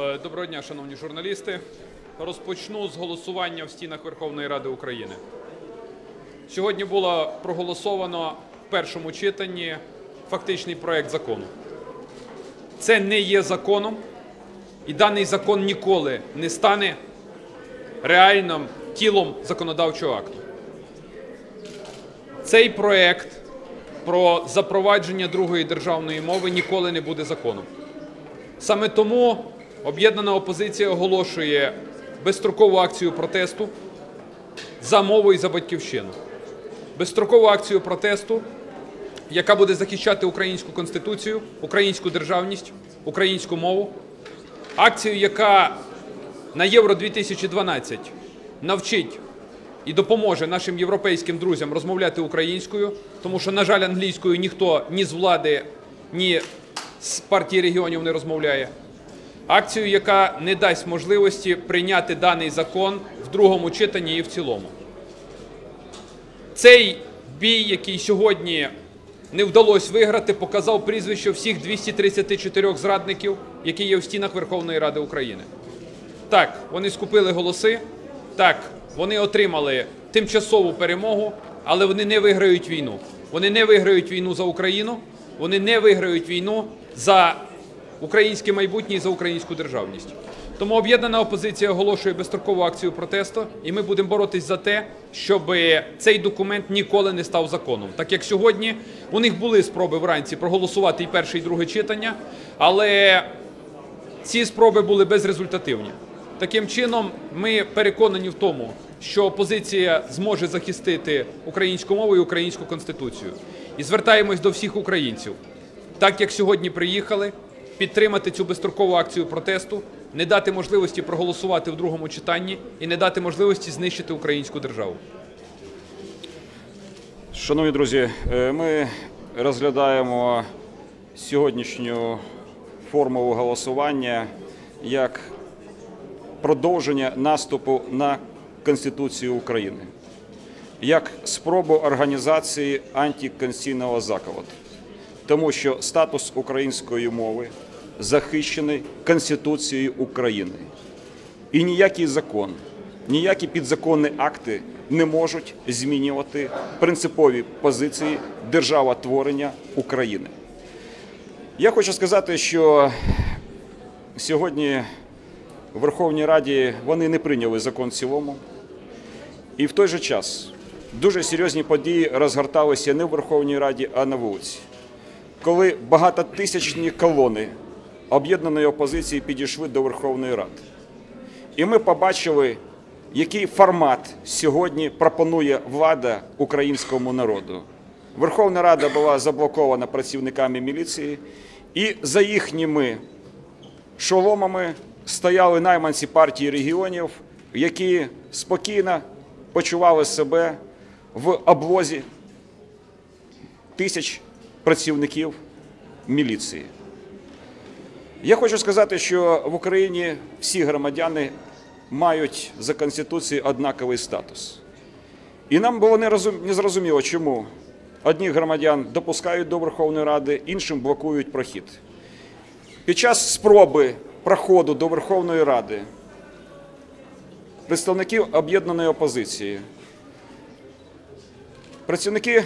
Е, Доброго дня, шановні журналісти. Розпочну з голосування в стінах Верховної Ради України. Сьогодні було проголосовано в першому читанні фактичний проект закону. Це не є законом, і даний закон ніколи не стане реальним тілом законодавчого акту. Цей проект про запровадження другої державної мови ніколи не буде законом. Саме тому об'єднана опозиція оголошує безстрокову акцію протесту за мову і за батьківщину. Безстрокову акцію протесту, яка буде захищати українську конституцію, українську державність, українську мову. Акцію, яка на Євро 2012 навчить і допоможе нашим європейським друзям розмовляти українською, тому що, на жаль, англійською ніхто ні з влади, ні з партії регіонів не розмовляє. Акцію, яка не дасть можливості прийняти даний закон в другому читанні і в цілому. Цей бій, який сьогодні не вдалося виграти, показав прізвище всіх 234 зрадників, які є в стінах Верховної Ради України. Так, вони скупили голоси, так, вони отримали тимчасову перемогу, але вони не виграють війну. Вони не виграють війну за Україну, вони не виграють війну за українське майбутнє і за українську державність. Тому об'єднана опозиція оголошує безстрокову акцію протесту, і ми будемо боротись за те, щоб цей документ ніколи не став законом. Так як сьогодні у них були спроби вранці проголосувати і перше, і друге читання, але ці спроби були безрезультативні. Таким чином, ми переконані в тому, що опозиція зможе захистити українську мову і українську конституцію. І звертаємось до всіх українців, так як сьогодні приїхали, підтримати цю безстрокову акцію протесту, не дати можливості проголосувати в другому читанні і не дати можливості знищити українську державу. Шановні друзі, е, ми розглядаємо сьогоднішню формулу голосування як продовження наступу на Конституцію України, як спробу організації антиконституційного заколоту. Тому що статус української мови захищений Конституцією України. І ніякий закон, ніякі підзаконні акти не можуть змінювати принципові позиції державотворення України. Я хочу сказати, що сьогодні в Верховній Раді вони не прийняли закон в цілому. І в той же час дуже серйозні події розгорталися не в Верховній Раді, а на вулиці. Коли багатотисячні колони об'єднаної опозиції підійшли до Верховної Ради. І ми побачили, який формат сьогодні пропонує влада українському народу. Верховна Рада була заблокована працівниками міліції, і за їхніми шоломами стояли найманці партії регіонів, які спокійно почували себе в облозі тисяч працівників міліції. Я хочу сказати, що в Україні всі громадяни мають за Конституцією однаковий статус. І нам було незрозуміло, чому одних громадян допускають до Верховної Ради, іншим блокують прохід. Під час спроби проходу до Верховної Ради представників об'єднаної опозиції, працівники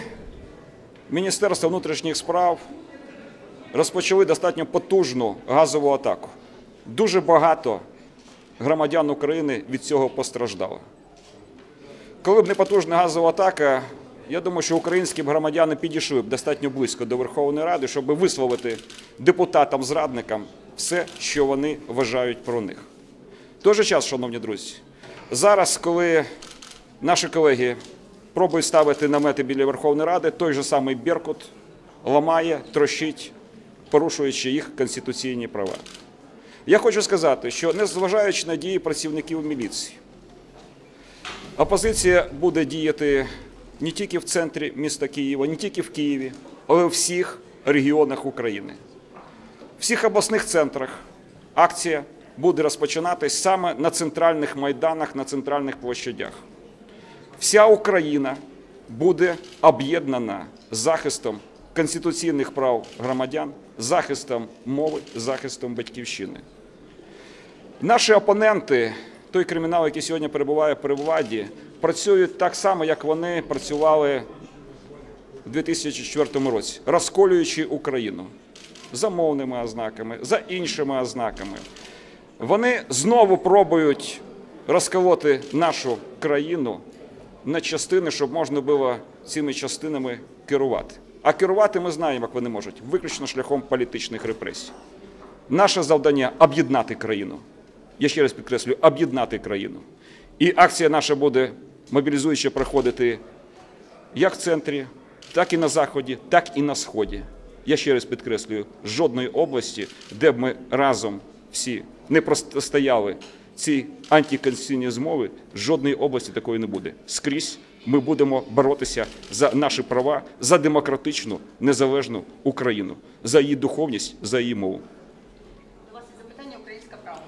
Міністерства внутрішніх справ розпочали достатньо потужну газову атаку. Дуже багато громадян України від цього постраждало. Коли б не потужна газова атака, я думаю, що українські громадяни підійшли б достатньо близько до Верховної Ради, щоб висловити депутатам-зрадникам все, що вони вважають про них. В той же час, шановні друзі, зараз, коли наші колеги пробують ставити намети біля Верховної Ради, той же самий Беркут ламає, трощить, порушуючи їх конституційні права. Я хочу сказати, що незважаючи на дії працівників міліції, опозиція буде діяти не тільки в центрі міста Києва, не тільки в Києві, але у всіх регіонах України. В всіх обласних центрах акція буде розпочинатись саме на центральних майданах, на центральних площадях. Вся Україна буде об'єднана захистом конституційних прав громадян, захистом мови, захистом батьківщини. Наші опоненти, той кримінал, який сьогодні перебуває при владі, працюють так само, як вони працювали у 2004 році, розколюючи Україну за мовними ознаками, за іншими ознаками. Вони знову пробують розколоти нашу країну на частини, щоб можна було цими частинами керувати. А керувати ми знаємо, як вони можуть, виключно шляхом політичних репресій. Наше завдання об'єднати країну. Я ще раз підкреслюю, об'єднати країну. І акція наша буде мобілізуюче проходити як в центрі, так і на заході, так і на сході. Я ще раз підкреслюю, жодної області, де б ми разом всі не простояли ці антиконституційні змови, жодної області такої не буде. Скрізь ми будемо боротися за наші права, за демократичну незалежну Україну, за її духовність, за її мову. У вас є запитання Українська правда.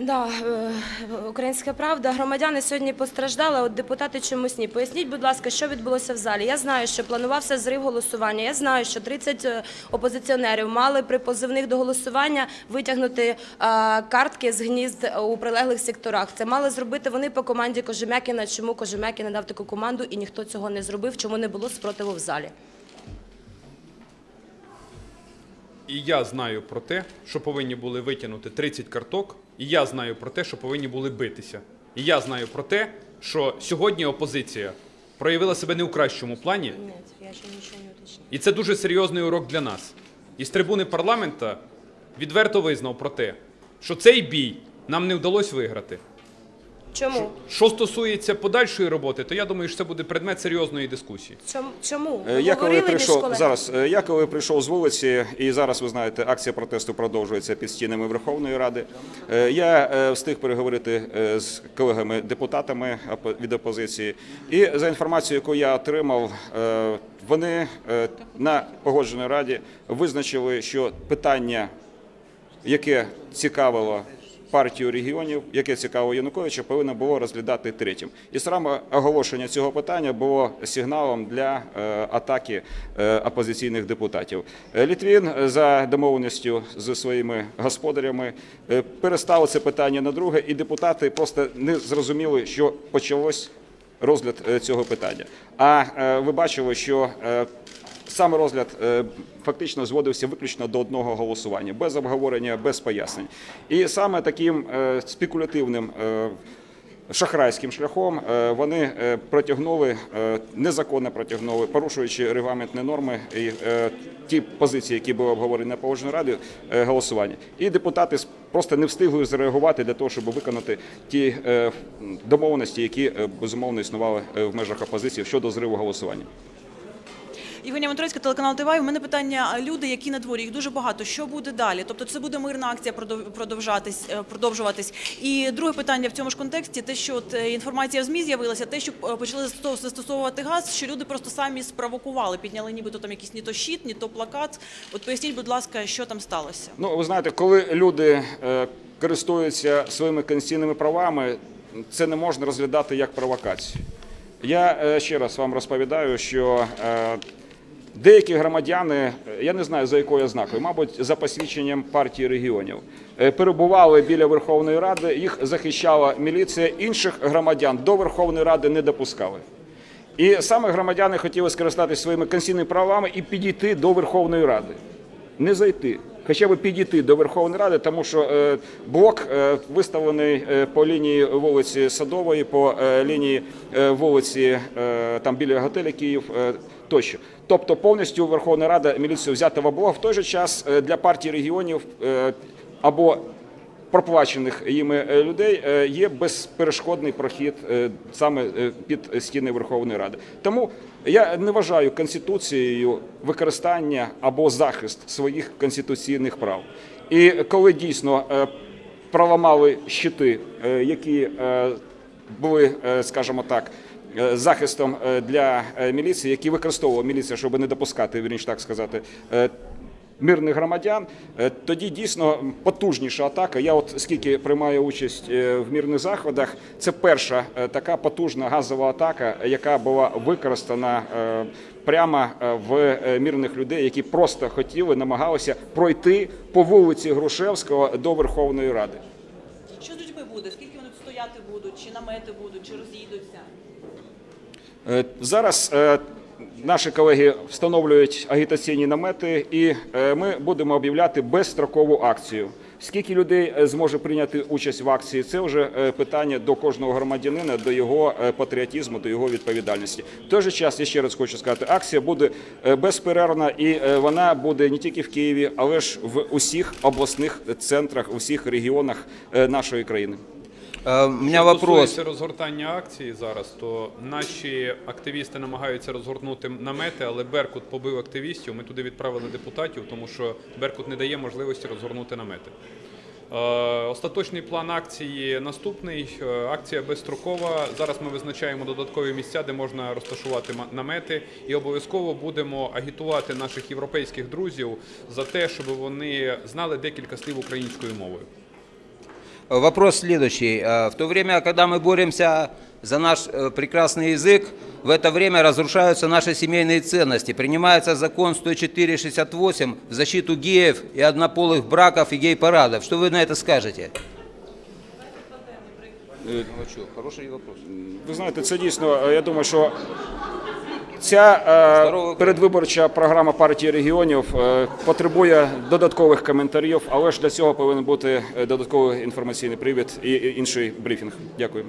Да, е, українська правда. Громадяни сьогодні постраждали, от депутати чомусь ні. Поясніть, будь ласка, що відбулося в залі. Я знаю, що планувався зрив голосування. Я знаю, що 30 е, опозиціонерів мали при позивних до голосування витягнути е, картки з гнізд у прилеглих секторах. Це мали зробити вони по команді Кожем'якіна. Чому Кожем'якін дав таку команду і ніхто цього не зробив? Чому не було спротиву в залі? І я знаю про те, що повинні були витягнути 30 карток, і я знаю про те, що повинні були битися. І я знаю про те, що сьогодні опозиція проявила себе не у кращому плані, Ні, я ще нічого не уточнила. і це дуже серйозний урок для нас. І з трибуни парламента відверто визнав про те, що цей бій нам не вдалося виграти. Чому? Що стосується подальшої роботи, то я думаю, що це буде предмет серйозної дискусії. Чому? Чому? Е, Ви Я коли прийшов зараз, е, я коли прийшов з вулиці, і зараз ви знаєте, акція протесту продовжується під стінами Верховної Ради. е, Я встиг переговорити з колегами-депутатами від опозиції. І за інформацією, яку я отримав, вони на погодженій раді визначили, що питання, яке цікавило партію регіонів, яке цікаво Януковича, повинно було розглядати третім. І саме оголошення цього питання було сигналом для е, атаки е, опозиційних депутатів. Е, Літвін за домовленістю з своїми господарями переставив це питання на друге, і депутати просто не зрозуміли, що почалось розгляд цього питання. А ви бачили, що Саме розгляд е, фактично зводився виключно до одного голосування, без обговорення, без пояснень. І саме таким е, спекулятивним е, шахрайським шляхом вони протягнули, незаконно протягнули, порушуючи регламентні норми і ті позиції, які були обговорені на погодженій раді, голосування. І депутати просто не встигли зреагувати для того, щоб виконати ті домовленості, які безумовно існували в межах опозиції щодо зриву голосування. Євгенія Моторецька, телеканал ТВ. У мене питання: люди, які на дворі, їх дуже багато. Що буде далі? Тобто, це буде мирна акція продов- продовжатись, е, продовжуватись. І друге питання в цьому ж контексті: те, що от е, інформація в змі з'явилася, те, що е, почали застосовувати газ, що люди просто самі спровокували, підняли нібито там якийсь ні то щит, ні то плакат. От поясніть, будь ласка, що там сталося? Ну, ви знаєте, коли люди користуються своїми конституційними правами, це не можна розглядати як провокацію. Я ще раз вам розповідаю, що деякі громадяни, я не знаю за якою ознакою, мабуть, за посвідченням партії регіонів, е, перебували біля Верховної Ради, їх захищала міліція, інших громадян до Верховної Ради не допускали. І саме громадяни хотіли скористатися своїми конституційними правами і підійти до Верховної Ради. Не зайти, хоча б підійти до Верховної Ради, тому що е, блок е, виставлений по лінії вулиці Садової, по лінії вулиці там біля готелю Київ тощо. Тобто повністю Верховна Рада міліцію взята в облогу. В той же час е, для партії регіонів е, або проплачених їми е, людей є безперешкодний прохід саме під стіни Верховної Ради. Тому я не вважаю конституцією використання або захист своїх конституційних прав. І коли дійсно проламали щити, які були, скажімо так. Е, Захистом е, для е, міліції, які використовувала міліція, щоб не допускати, вірніше так сказати, мирних громадян, тоді дійсно потужніша атака. Я от скільки приймаю участь в мирних заходах, це перша така потужна газова атака, яка була використана прямо в мирних людей, які просто хотіли, намагалися пройти по вулиці Грушевського до Верховної Ради. буде? Скільки вони стояти будуть? Чи намети будуть, чи розійдуться? Е, Зараз е, наші колеги встановлюють агітаційні намети, і е, ми будемо об'являти безстрокову акцію. Скільки людей зможе прийняти участь в акції, це вже питання до кожного громадянина, до його патріотизму, до його відповідальності. В той же час, я ще раз хочу сказати, акція буде безперервна і вона буде не тільки в Києві, але ж в усіх обласних центрах, усіх регіонах нашої країни. У меня вопрос. стосується розгортання акції зараз, то наші активісти намагаються розгорнути намети, але Беркут побив активістів. Ми туди відправили депутатів, тому що Беркут не дає можливості розгорнути намети. Е, Остаточний план акції наступний. Е, Акція безстрокова. Зараз ми визначаємо додаткові місця, де можна розташувати намети, і обов'язково будемо агітувати наших європейських друзів за те, щоб вони знали декілька слів українською мовою. Вопрос следующий. Э, В то время, когда мы боремся за наш э, прекрасный язык, в это время разрушаются наши семейные ценности. Принимается закон 104.68 в защиту геев и однополых браков и гей-парадов. Что вы на это скажете? Что, хороший вопрос. Ви знаєте, це дійсно, е, я думаю, що ця е, передвиборча програма партії регіонів е, потребує додаткових коментарів, але ж для цього повинен бути е, додатковий інформаційний привід і інший брифінг. Дякую.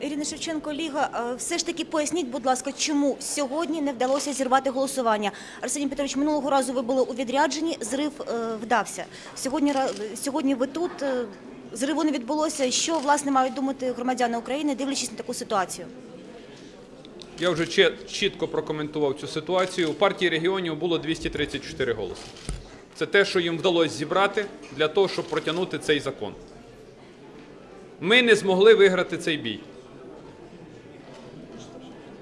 Ірина Шевченко, Ліга, все ж таки поясніть, будь ласка, чому сьогодні не вдалося зірвати голосування? Арсеній Петрович, минулого разу ви були у відрядженні, зрив е, вдався. Сьогодні, ра- сьогодні ви тут, е, зриву не відбулося. Що, власне, мають думати громадяни України, дивлячись на таку ситуацію? Я вже чітко прокоментував цю ситуацію. У партії регіонів було 234 голоси. Це те, що їм вдалося зібрати для того, щоб протягнути цей закон. Ми не змогли виграти цей бій.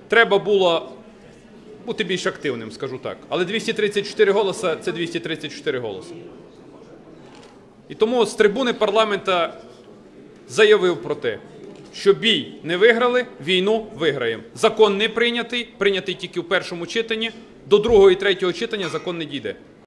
Треба було бути більш активним, скажу так. Але 234 голоси це 234 голоси. І тому з трибуни парламента заявив про те, що бій не виграли, війну виграємо. Закон не прийнятий, прийнятий тільки в першому читанні. До другого і третього читання закон не дійде.